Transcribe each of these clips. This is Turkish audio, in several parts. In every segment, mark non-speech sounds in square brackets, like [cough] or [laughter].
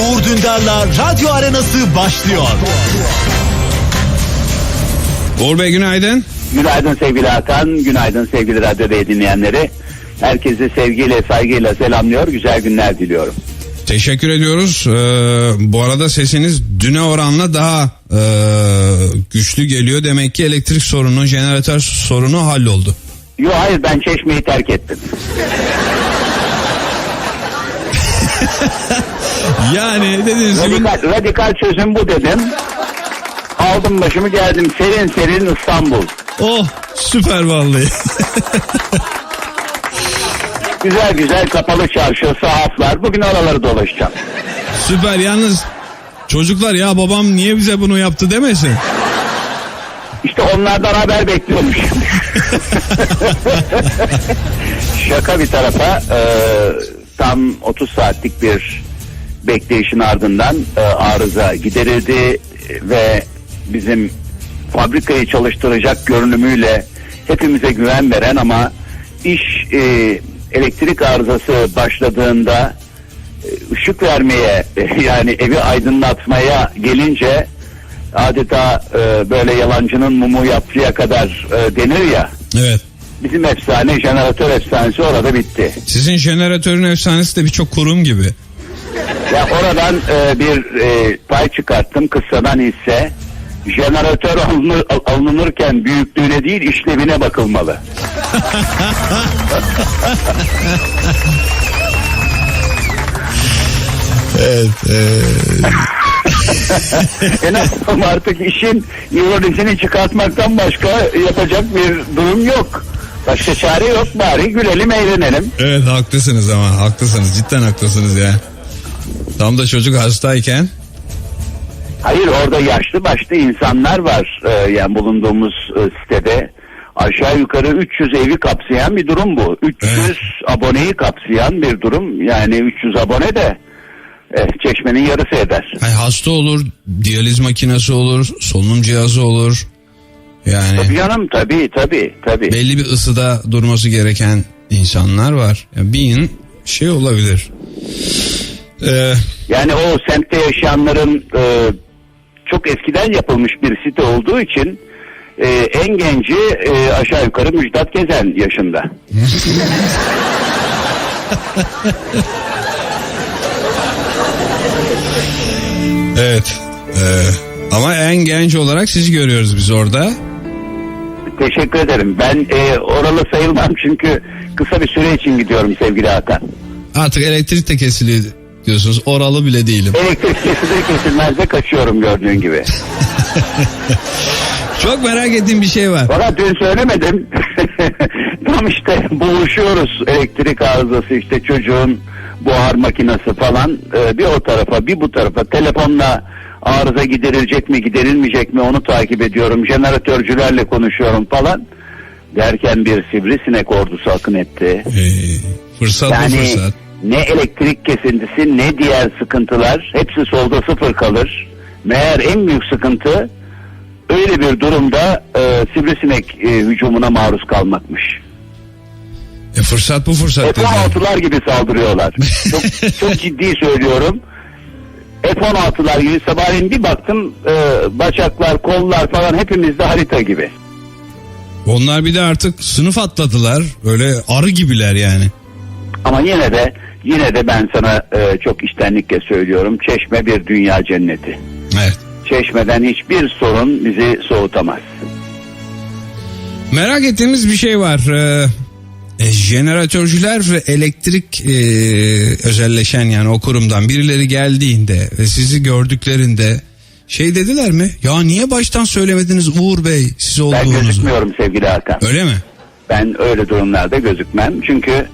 Uğur Dündar'la Radyo Arenası başlıyor. Uğur Bey günaydın. Günaydın sevgili Hakan, günaydın sevgili radyo Bey dinleyenleri. Herkese sevgiyle, saygıyla selamlıyor, güzel günler diliyorum. Teşekkür ediyoruz. Ee, bu arada sesiniz düne oranla daha e, güçlü geliyor. Demek ki elektrik sorunu, jeneratör sorunu halloldu. Yo hayır ben çeşmeyi terk ettim. [laughs] Yani dediğiniz gibi Radikal, radikal çözüm bu dedim. Aldım başımı geldim serin serin İstanbul. oh süper vallahi. [laughs] Güzel güzel kapalı çarşı, sahaflar. Bugün oraları dolaşacağım. süper yalnız çocuklar ya babam niye bize bunu yaptı demesin. İşte onlardan haber bekliyormuş. Şaka bir tarafa e, tam 30 saatlik bir bekleyişin ardından e, arıza giderildi ve bizim fabrikayı çalıştıracak görünümüyle hepimize güven veren ama iş e, elektrik arızası başladığında e, ışık vermeye [laughs] yani evi aydınlatmaya gelince adeta e, böyle yalancının mumu yaptıya kadar e, denir ya Evet. bizim efsane jeneratör efsanesi orada bitti. Sizin jeneratörün efsanesi de birçok kurum gibi. Ya oradan e, bir e, pay çıkarttım kıssadan hisse. Jeneratör alınır, al- alınırken büyüklüğüne değil işlevine bakılmalı. [laughs] Evet. En azından artık işin ironisini çıkartmaktan başka yapacak bir durum yok. Başka çare yok bari gülelim eğlenelim. evet haklısınız ama haklısınız cidden haklısınız ya. Tam da çocuk hastayken Hayır orada yaşlı başlı insanlar var Ee, yani bulunduğumuz e, sitede. Aşağı yukarı 300 evi kapsayan bir durum bu. 300 Evet. aboneyi kapsayan bir durum. Yani 300 abone de eh, çeşmenin yarısı eder. Ay hasta olur, diyaliz makinesi olur, solunum cihazı olur. Yani Tabii canım tabii tabii tabii. belli bir ısıda durması gereken insanlar var. Yani bin şey olabilir. Ee, Yani o semtte yaşayanların e, çok eskiden yapılmış bir site olduğu için e, en genci e, aşağı yukarı Müjdat Gezen yaşında. [laughs] evet. Ee, ama en genç olarak sizi görüyoruz biz orada. Teşekkür ederim. Ben e, oralı sayılmam çünkü kısa bir süre için gidiyorum sevgili Hakan. Artık elektrik de kesiliyor diyorsunuz. Oralı bile değilim. Elektrik kesilir kesilmez de kaçıyorum gördüğün gibi. [laughs] Çok merak ettiğim bir şey var. Valla dün söylemedim. [laughs] Tam işte boğuşuyoruz elektrik arızası işte çocuğun buhar makinesi falan Ee, bir o tarafa bir bu tarafa telefonla arıza giderilecek mi giderilmeyecek mi onu takip ediyorum jeneratörcülerle konuşuyorum falan derken bir sivrisinek ordusu akın etti. Ee, fırsat Yani fırsat. ne elektrik kesintisi ne diğer sıkıntılar hepsi solda sıfır kalır. Meğer en büyük sıkıntı öyle bir durumda e, sivrisinek e, hücumuna maruz kalmakmış. E, fırsat bu fırsat dedi. F-16'lar gibi saldırıyorlar. [laughs] çok, çok ciddi söylüyorum. F-16'lar gibi sabahleyin bir baktım e, bacaklar, kollar falan hepimizde harita gibi. Onlar bir de artık sınıf atladılar. Öyle arı gibiler yani. Ama yine de yine de ben sana e, çok içtenlikle söylüyorum. Çeşme bir dünya cenneti. Evet. Çeşmeden hiçbir sorun bizi soğutamaz. Merak ettiğimiz bir şey var. Ee, e, jeneratörcüler ve elektrik e, özelleşen yani o kurumdan birileri geldiğinde ve sizi gördüklerinde şey dediler mi? Ya niye baştan söylemediniz Uğur Bey siz Ben olduğunuzu? gözükmüyorum sevgili Hakan. Öyle mi? Ben öyle durumlarda gözükmem. Çünkü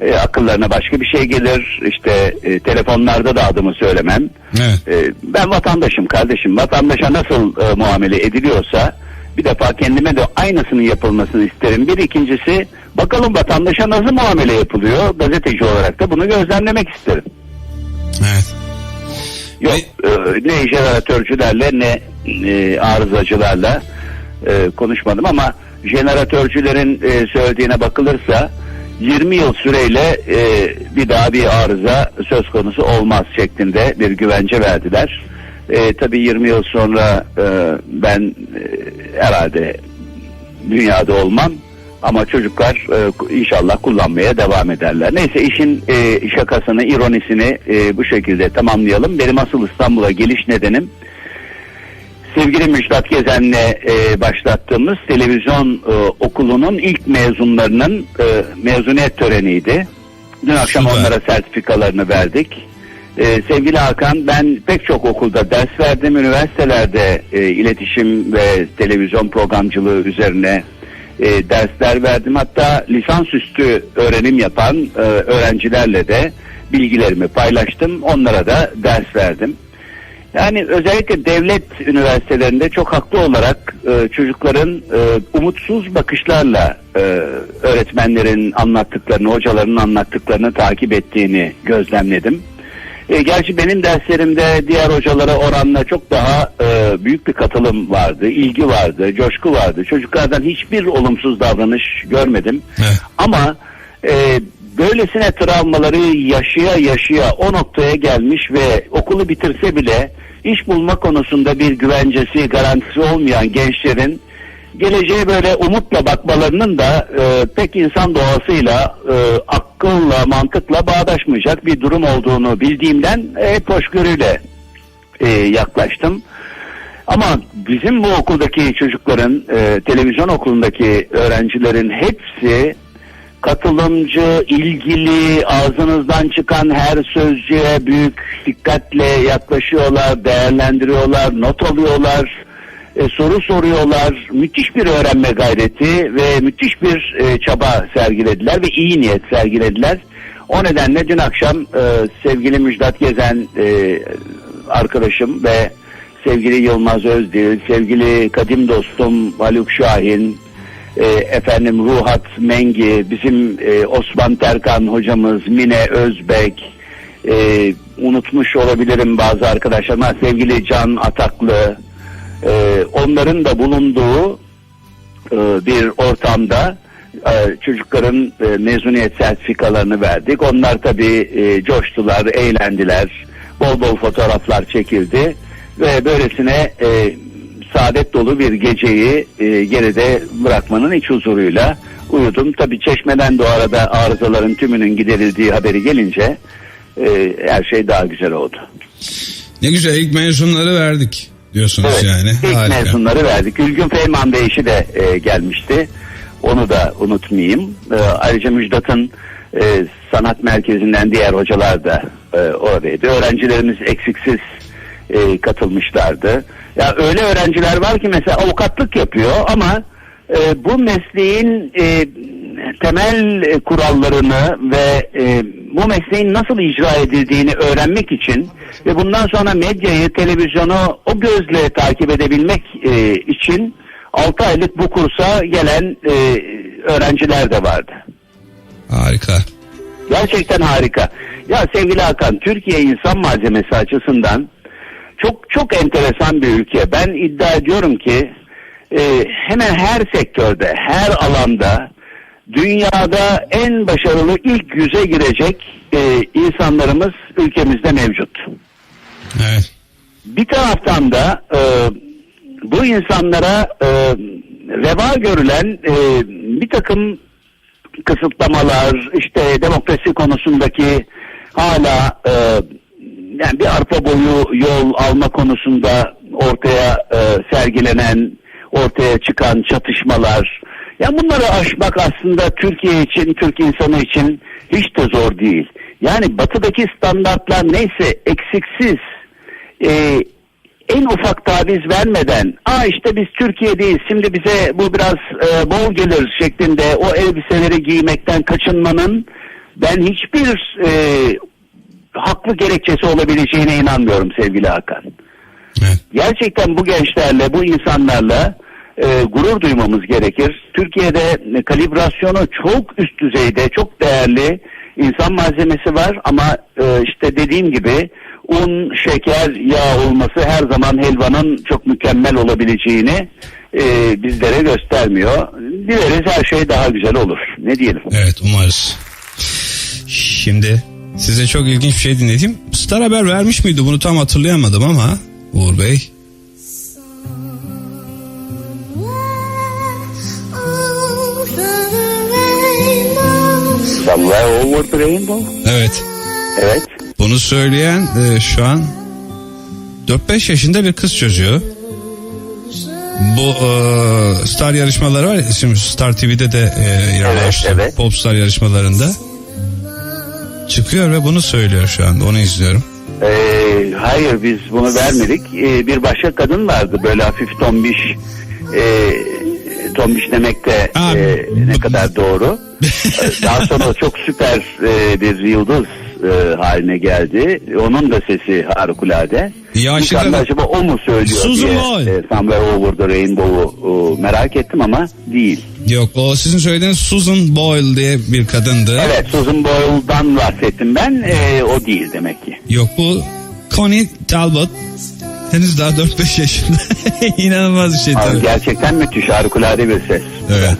e, akıllarına başka bir şey gelir. İşte e, telefonlarda da adımı söylemem. Evet. E, ben vatandaşım kardeşim. Vatandaşa nasıl e, muamele ediliyorsa bir defa kendime de aynısının yapılmasını isterim. Bir ikincisi bakalım vatandaşa nasıl muamele yapılıyor. Gazeteci olarak da bunu gözlemlemek isterim. Evet. Yok e, ne jeneratörcülerle ne e, arızacılarla e, konuşmadım ama jeneratörcülerin e, söylediğine bakılırsa 20 yıl süreyle e, bir daha bir arıza söz konusu olmaz şeklinde bir güvence verdiler. E, tabii 20 yıl sonra e, ben e, herhalde dünyada olmam ama çocuklar e, inşallah kullanmaya devam ederler. Neyse işin e, şakasını, ironisini e, bu şekilde tamamlayalım. Benim asıl İstanbul'a geliş nedenim sevgili Müjdat Gezen'le e, başlattığımız televizyon e, okulunun ilk mezunlarının e, mezuniyet töreniydi. Dün akşam Süper. onlara sertifikalarını verdik. E, sevgili Hakan ben pek çok okulda ders verdim. Üniversitelerde e, iletişim ve televizyon programcılığı üzerine e, dersler verdim. Hatta lisansüstü öğrenim yapan e, öğrencilerle de bilgilerimi paylaştım. Onlara da ders verdim. Yani özellikle devlet üniversitelerinde çok haklı olarak e, çocukların e, umutsuz bakışlarla e, öğretmenlerin anlattıklarını, hocaların anlattıklarını takip ettiğini gözlemledim. E, gerçi benim derslerimde diğer hocalara oranla çok daha e, büyük bir katılım vardı, ilgi vardı, coşku vardı. Çocuklardan hiçbir olumsuz davranış görmedim. Evet. Ama e, böylesine travmaları yaşaya yaşaya o noktaya gelmiş ve okulu bitirse bile iş bulma konusunda bir güvencesi, garantisi olmayan gençlerin geleceğe böyle umutla bakmalarının da e, pek insan doğasıyla e, akılla, mantıkla bağdaşmayacak bir durum olduğunu bildiğimden hep hoşgörüyle e, yaklaştım. Ama bizim bu okuldaki çocukların, e, televizyon okulundaki öğrencilerin hepsi katılımcı, ilgili, ağzınızdan çıkan her sözcüğe büyük dikkatle yaklaşıyorlar, değerlendiriyorlar, not alıyorlar, e, soru soruyorlar. Müthiş bir öğrenme gayreti ve müthiş bir e, çaba sergilediler ve iyi niyet sergilediler. O nedenle dün akşam e, sevgili Müjdat Gezen e, arkadaşım ve sevgili Yılmaz Özdil, sevgili kadim dostum Haluk Şahin, e, efendim Ruhat Mengi, bizim e, Osman Terkan hocamız, Mine Özbek, e, unutmuş olabilirim bazı arkadaşlarıma, sevgili Can Ataklı, e, onların da bulunduğu e, bir ortamda e, çocukların e, mezuniyet sertifikalarını verdik. Onlar tabii e, coştular, eğlendiler, bol bol fotoğraflar çekildi ve böylesine e, saadet dolu bir geceyi e, geride bırakmanın iç huzuruyla uyudum. Tabii çeşmeden de o arada arızaların tümünün giderildiği haberi gelince e, her şey daha güzel oldu. Ne güzel ilk mezunları verdik diyorsunuz Evet, yani. ilk Harika. mezunları verdik. Ülgün Feyman Bey işi de e, gelmişti. Onu da unutmayayım. E, ayrıca Müjdat'ın e, sanat merkezinden diğer hocalar da e, oradaydı. Öğrencilerimiz eksiksiz e, katılmışlardı. Ya öyle öğrenciler var ki mesela avukatlık yapıyor ama e, bu mesleğin e, temel e, kurallarını ve e, bu mesleğin nasıl icra edildiğini öğrenmek için ve bundan sonra medyayı, televizyonu o gözle takip edebilmek e, için 6 aylık bu kursa gelen e, öğrenciler de vardı. Harika. Gerçekten harika. Ya sevgili Hakan, Türkiye insan malzemesi açısından çok çok enteresan bir ülke. Ben iddia ediyorum ki e, hemen her sektörde, her alanda dünyada en başarılı ilk yüze girecek e, insanlarımız ülkemizde mevcut. Evet. Bir taraftan da e, bu insanlara e, reva görülen e, bir takım kısıtlamalar, işte demokrasi konusundaki hala e, yani bir arpa boyu yol alma konusunda ortaya e, sergilenen, ortaya çıkan çatışmalar. Ya bunları aşmak aslında Türkiye için, Türk insanı için hiç de zor değil. Yani batıdaki standartlar neyse eksiksiz, e, en ufak taviz vermeden aa işte biz Türkiye'deyiz şimdi bize bu biraz e, bol gelir şeklinde o elbiseleri giymekten kaçınmanın ben hiçbir e, haklı gerekçesi olabileceğine inanmıyorum sevgili Hakan. Evet. Gerçekten bu gençlerle, bu insanlarla e, gurur duymamız gerekir. Türkiye'de e, kalibrasyonu çok üst düzeyde, çok değerli insan malzemesi var ama e, işte dediğim gibi un, şeker, yağ olması her zaman helvanın çok mükemmel olabileceğini e, bizlere göstermiyor. Dileriz her şey daha güzel olur. Ne diyelim? Evet umarız. Şimdi size çok ilginç bir şey dinleteyim. Star Haber vermiş miydi bunu tam hatırlayamadım ama Uğur Bey. Somewhere over the rainbow. Evet. Evet. Bunu söyleyen e, şu an 4-5 yaşında bir kız çocuğu. Bu e, star yarışmaları var ya şimdi Star TV'de de e, yer Evet, evet. Popstar yarışmalarında. Çıkıyor ve bunu söylüyor şu anda onu izliyorum. Ee, hayır biz bunu vermedik. Ee, bir başka kadın vardı böyle hafif tombiş. Ee, tombiş demek de Aa, e, ne kadar doğru. [laughs] Daha sonra çok süper e, bir yıldız e, haline geldi. Onun da sesi harikulade. Yaşlı Bu kadın acaba o mu söylüyor Susan diye Boyle. e, Somewhere Over the Rainbow'u e, merak ettim ama değil. Yok o sizin söylediğiniz Susan Boyle diye bir kadındı. Evet Susan Boyle'dan bahsettim ben. E, o değil demek ki. Yok bu Connie Talbot. Henüz daha 4-5 yaşında. [laughs] İnanılmaz bir şey tabii. gerçekten müthiş harikulade bir ses. Evet.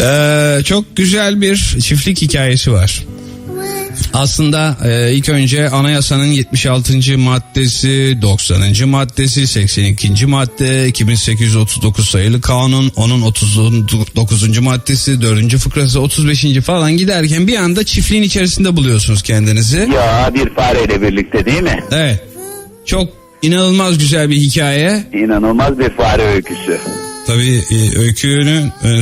Ee, çok güzel bir çiftlik hikayesi var. Aslında e, ilk önce anayasanın 76. maddesi, 90. maddesi, 82. madde, 2839 sayılı kanun, onun 39. maddesi, 4. fıkrası, 35. falan giderken bir anda çiftliğin içerisinde buluyorsunuz kendinizi. Ya bir fareyle birlikte değil mi? Evet. Çok inanılmaz güzel bir hikaye. İnanılmaz bir fare öyküsü. Tabii e, öykünün e,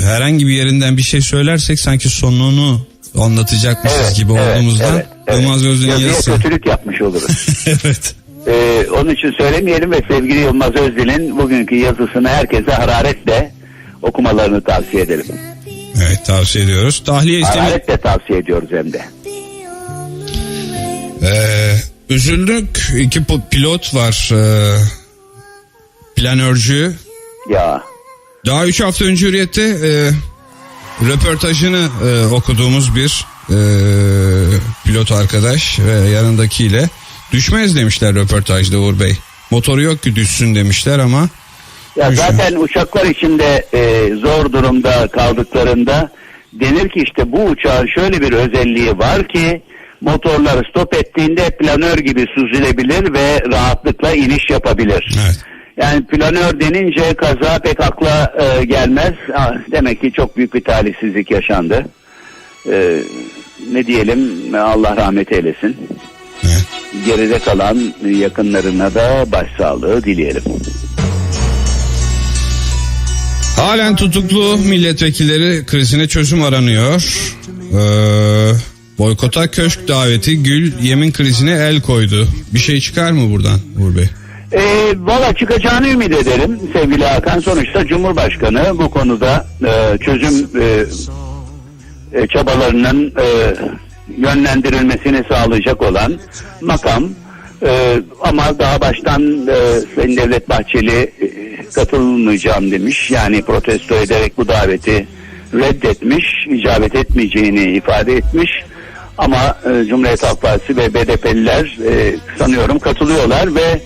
herhangi bir yerinden bir şey söylersek sanki sonunu anlatacakmışız gibi olduğumuzdan evet, evet. Yılmaz Yazıya yazısı. kötülük yapmış oluruz. [laughs] evet. Ee, onun için söylemeyelim ve sevgili Yılmaz Özdil'in bugünkü yazısını herkese hararetle okumalarını tavsiye edelim. Evet tavsiye ediyoruz. Tahliye istemi Hararetle tavsiye ediyoruz hem de. Ee, üzüldük. İki pi- pilot var. Ee, planörcü. Ya Daha üç hafta önce Hürriyet'te e, röportajını e, okuduğumuz bir e, pilot arkadaş ve yanındakiyle düşmez demişler röportajda Uğur Bey. Motoru yok ki düşsün demişler ama Ya Düşün. zaten uçaklar içinde e, zor durumda kaldıklarında denir ki işte bu uçağın şöyle bir özelliği var ki motorları stop ettiğinde planör gibi süzülebilir ve rahatlıkla iniş yapabilir. evet. Yani planör denince kaza pek akla e, gelmez. Demek ki çok büyük bir talihsizlik yaşandı. E, ne diyelim Allah rahmet eylesin. evet. Geride kalan yakınlarına da başsağlığı dileyelim. Halen tutuklu milletvekilleri krizine çözüm aranıyor. Ee, boykota köşk daveti Gül yemin krizine el koydu. Bir şey çıkar mı buradan Uğur Bey? E, Valla çıkacağını ümit ederim sevgili Hakan. Sonuçta Cumhurbaşkanı bu konuda e, çözüm e, e, çabalarının e, yönlendirilmesini sağlayacak olan makam. E, ama daha baştan e, Sayın Devlet Bahçeli e, katılmayacağım demiş. Yani protesto ederek bu daveti reddetmiş, icabet etmeyeceğini ifade etmiş. Ama e, Cumhuriyet Halk Partisi ve BDP'liler e, sanıyorum katılıyorlar ve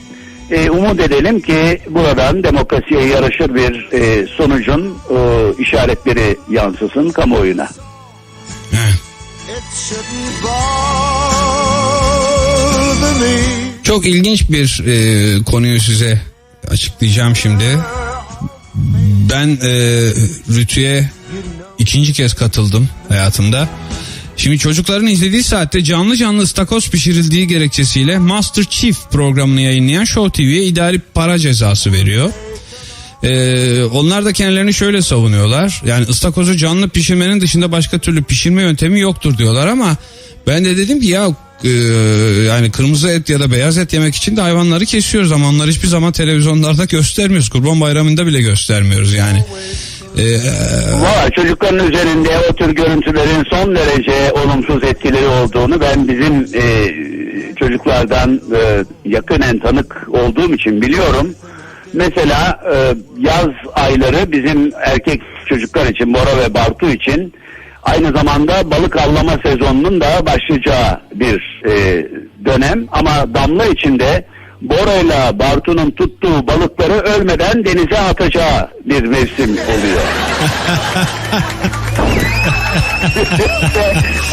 e, umut edelim ki buradan demokrasiye yaraşır bir e, sonucun e, işaretleri yansısın kamuoyuna. Çok ilginç bir e, konuyu size açıklayacağım şimdi. Ben e, Rütü'ye ikinci kez katıldım hayatımda. Şimdi çocukların izlediği saatte canlı canlı ıstakoz pişirildiği gerekçesiyle Master Chief programını yayınlayan Show TV'ye idari para cezası veriyor. Ee, onlar da kendilerini şöyle savunuyorlar. Yani ıstakozu canlı pişirmenin dışında başka türlü pişirme yöntemi yoktur diyorlar ama ben de dedim ki ya e, yani kırmızı et ya da beyaz et yemek için de hayvanları kesiyoruz ama onları hiçbir zaman televizyonlarda göstermiyoruz. Kurban bayramında bile göstermiyoruz yani. Ee, Valla çocukların üzerinde o tür görüntülerin son derece olumsuz etkileri olduğunu ben bizim e, çocuklardan e, yakınen tanık olduğum için biliyorum. Mesela e, yaz ayları bizim erkek çocuklar için Bora ve Bartu için Aynı zamanda balık avlama sezonunun da başlayacağı bir e, dönem ama damla içinde Bora'yla Bartu'nun tuttuğu balıkları ölmeden denize atacağı bir mevsim oluyor.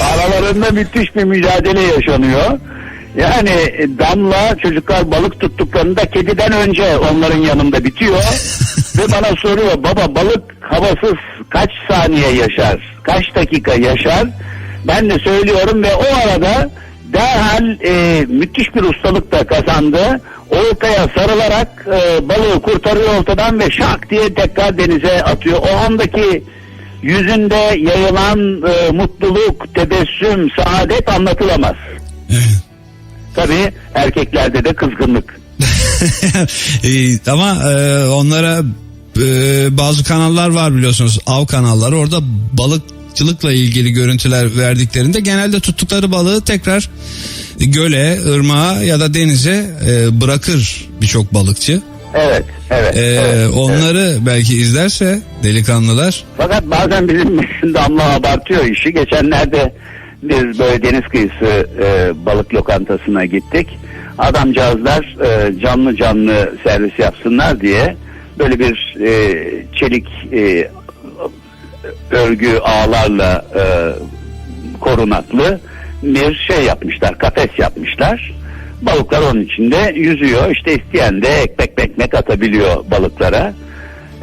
[laughs] Aralarında müthiş bir mücadele yaşanıyor. Yani damla çocuklar balık tuttuklarında kediden önce onların yanında bitiyor. [laughs] Ve bana soruyor baba balık havasız kaç saniye yaşar? Kaç dakika yaşar? Ben de söylüyorum ve o arada derhal e, müthiş bir ustalık da kazandı. Oltaya sarılarak e, balığı kurtarıyor ortadan ve şak diye tekrar denize atıyor. O andaki yüzünde yayılan e, mutluluk, tebessüm, saadet anlatılamaz. Tabii erkeklerde de kızgınlık. [laughs] E, ama e, onlara e, bazı kanallar var biliyorsunuz av kanalları orada balıkçılıkla ilgili görüntüler verdiklerinde genelde tuttukları balığı tekrar göle, ırmağa ya da denize e, bırakır birçok balıkçı. Evet, evet. E, evet, evet. onları belki izlerse delikanlılar Fakat bazen bizim [laughs] damla abartıyor işi. Geçenlerde biz böyle deniz kıyısı e, balık lokantasına gittik. Adamcağızlar e, canlı canlı servis yapsınlar diye böyle bir e, çelik e, örgü ağlarla e, korunaklı bir şey yapmışlar, kafes yapmışlar. Balıklar onun içinde yüzüyor. İşte isteyen de ekmek ekmek atabiliyor balıklara.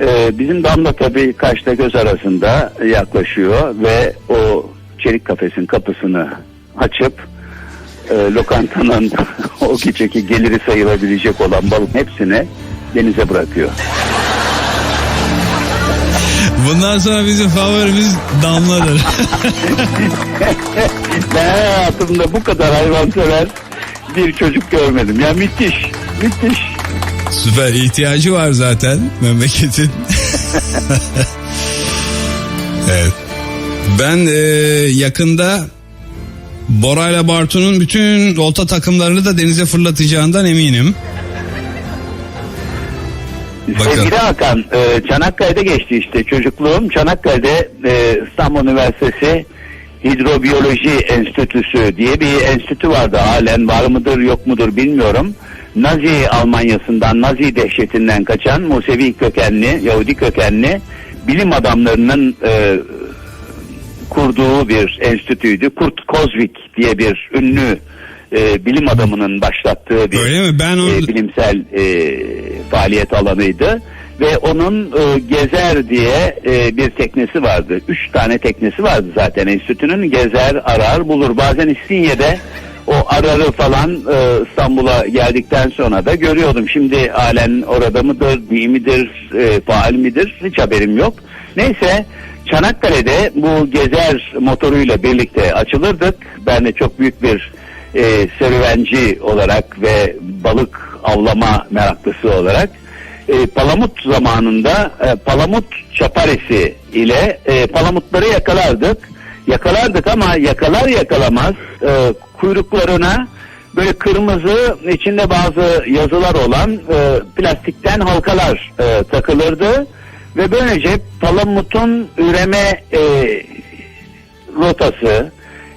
Ee, bizim damla tabii kaşla göz arasında yaklaşıyor ve o çelik kafesin kapısını açıp e, lokantanın [laughs] o geceki geliri sayılabilecek olan balık hepsini denize bırakıyor. Bundan sonra bizim favorimiz damladır. [laughs] Ben hayatımda bu kadar hayvansever bir çocuk görmedim. Ya müthiş, müthiş. Süper ihtiyacı var zaten memleketin. [laughs] evet. Ben e, yakında Bora ile Bartu'nun bütün olta takımlarını da denize fırlatacağından eminim. Bakalım. Sevgili Hakan, e, Çanakkale'de geçti işte çocukluğum. Çanakkale'de e, İstanbul Üniversitesi Hidrobiyoloji Enstitüsü diye bir enstitü vardı. Halen var mıdır yok mudur bilmiyorum. Nazi Almanyası'ndan, Nazi dehşetinden kaçan Musevi kökenli, Yahudi kökenli bilim adamlarının e, kurduğu bir enstitüydü. Kurt Kozvik diye bir ünlü e, bilim adamının başlattığı bir Öyle mi? Ben onu- e, bilimsel e, faaliyet alanıydı ve onun e, Gezer diye e, bir teknesi vardı. Üç tane teknesi vardı zaten enstitünün. Gezer, arar, bulur. Bazen İstinye'de o ararı falan e, İstanbul'a geldikten sonra da görüyordum. Şimdi halen orada mıdır, değil midir, e, faal midir hiç haberim yok. Neyse Çanakkale'de bu Gezer motoruyla birlikte açılırdık. Ben de çok büyük bir e, serüvenci olarak ve balık avlama meraklısı olarak e, Palamut zamanında e, Palamut çaparesi ile e, palamutları yakalardık. Yakalardık ama yakalar yakalamaz e, kuyruklarına böyle kırmızı içinde bazı yazılar olan e, plastikten halkalar e, takılırdı ve böylece palamutun üreme e, rotası,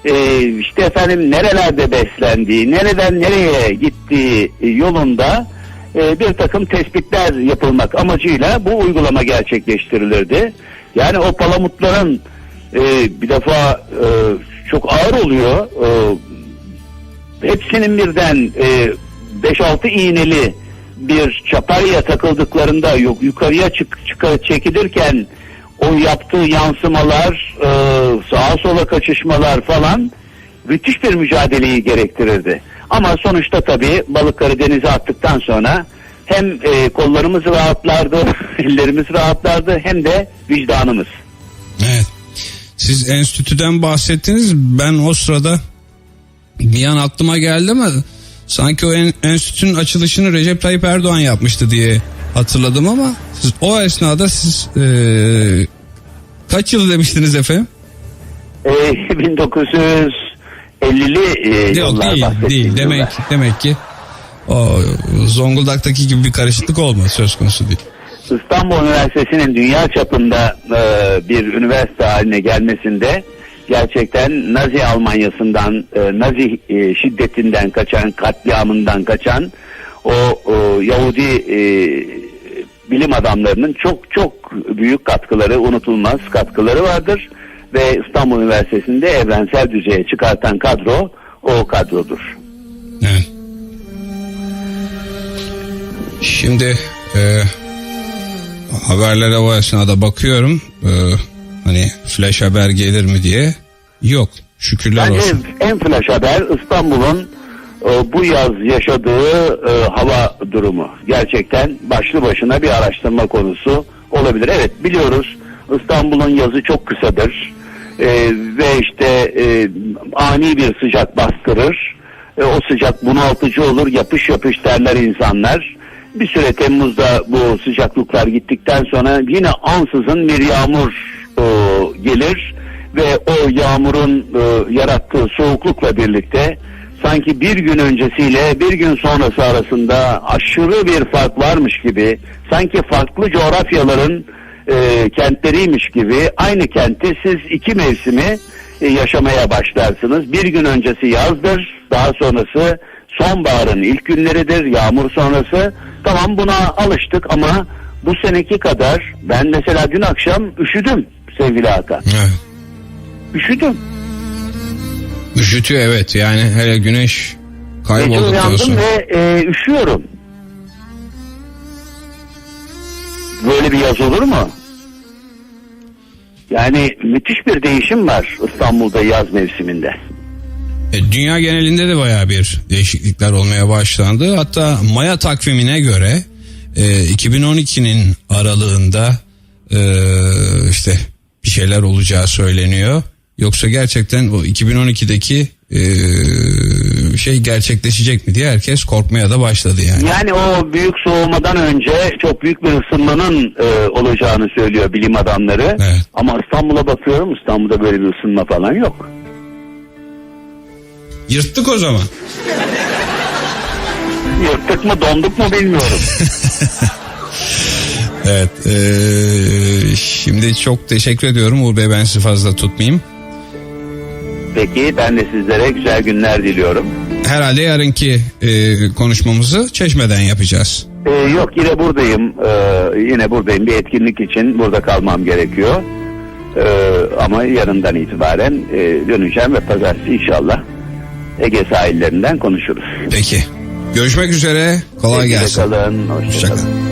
e, işte efendim nerelerde beslendiği, nereden nereye gittiği yolunda e, bir takım tespitler yapılmak amacıyla bu uygulama gerçekleştirilirdi. Yani o palamutların e, bir defa e, çok ağır oluyor. E, hepsinin birden e, 5-6 iğneli bir çaparya takıldıklarında yok yukarıya çık, çık çekilirken o yaptığı yansımalar, e, sağa sola kaçışmalar falan müthiş bir mücadeleyi gerektirirdi. Ama sonuçta tabii balıkları denize attıktan sonra hem e, kollarımız rahatlardı, [laughs] ellerimiz rahatlardı hem de vicdanımız. Evet. Siz enstitüden bahsettiniz. Ben o sırada bir an aklıma geldi ama sanki o en, enstitünün açılışını Recep Tayyip Erdoğan yapmıştı diye hatırladım ama siz o esnada siz eee, kaç yıl demiştiniz efendim? E, [laughs] 1950'li e, Yok değil değil demek yıllar. demek ki o Zonguldak'taki gibi bir karışıklık olmaz söz konusu değil. İstanbul Üniversitesi'nin dünya çapında e, bir üniversite haline gelmesinde gerçekten Nazi Almanyası'ndan, e, Nazi e, şiddetinden kaçan, katliamından kaçan o, o Yahudi e, bilim adamlarının çok çok büyük katkıları, unutulmaz katkıları vardır. Ve İstanbul Üniversitesi'nde evrensel düzeye çıkartan kadro o kadrodur. Evet. Şimdi e, haberlere o esnada bakıyorum. E, hani flash haber gelir mi diye. Yok. Şükürler Bence olsun. en flash haber İstanbul'un e, bu yaz yaşadığı e, hava durumu. Gerçekten başlı başına bir araştırma konusu olabilir. Evet biliyoruz İstanbul'un yazı çok kısadır. E, ve işte e, ani bir sıcak bastırır. E, o sıcak bunaltıcı olur yapış yapış derler insanlar. Bir süre Temmuz'da bu sıcaklıklar gittikten sonra yine ansızın bir yağmur e, gelir ve o yağmurun e, yarattığı soğuklukla birlikte sanki bir gün öncesiyle bir gün sonrası arasında aşırı bir fark varmış gibi sanki farklı coğrafyaların e, kentleriymiş gibi aynı kenti siz iki mevsimi e, yaşamaya başlarsınız. Bir gün öncesi yazdır, daha sonrası sonbaharın ilk günleridir, yağmur sonrası. Tamam buna alıştık ama bu seneki kadar ben mesela dün akşam üşüdüm sevgili Hakan. Evet. Üşüdüm. Üşütüyor evet yani hele güneş Gece kayboldu uyandım diyorsun. ve e, üşüyorum. Böyle bir yaz olur mu? Yani müthiş bir değişim var İstanbul'da yaz mevsiminde. E, dünya genelinde de baya bir değişiklikler olmaya başlandı. Hatta Maya takvimine göre e, 2012'nin aralığında e, işte bir şeyler olacağı söyleniyor. Yoksa gerçekten o 2012'deki e, şey gerçekleşecek mi diye herkes korkmaya da başladı yani. Yani o büyük soğumadan önce çok büyük bir ısınmanın e, olacağını söylüyor bilim adamları. Evet. Ama İstanbul'a bakıyorum İstanbul'da böyle bir ısınma falan yok. Yırttık o zaman. Yırttık mı donduk mu bilmiyorum. [laughs] Evet. e, şimdi çok teşekkür ediyorum Uğur Bey ben sizi fazla tutmayayım. Peki ben de sizlere güzel günler diliyorum. Herhalde yarınki e, konuşmamızı Çeşme'den yapacağız. Ee, yok yine buradayım. Ee, yine buradayım. Bir etkinlik için burada kalmam gerekiyor. Ee, ama yarından itibaren e, döneceğim ve pazartesi inşallah Ege sahillerinden konuşuruz. Peki. Görüşmek üzere. Kolay Sevgiyle gelsin. Kalın, hoşça Hoşça kalın. kalın.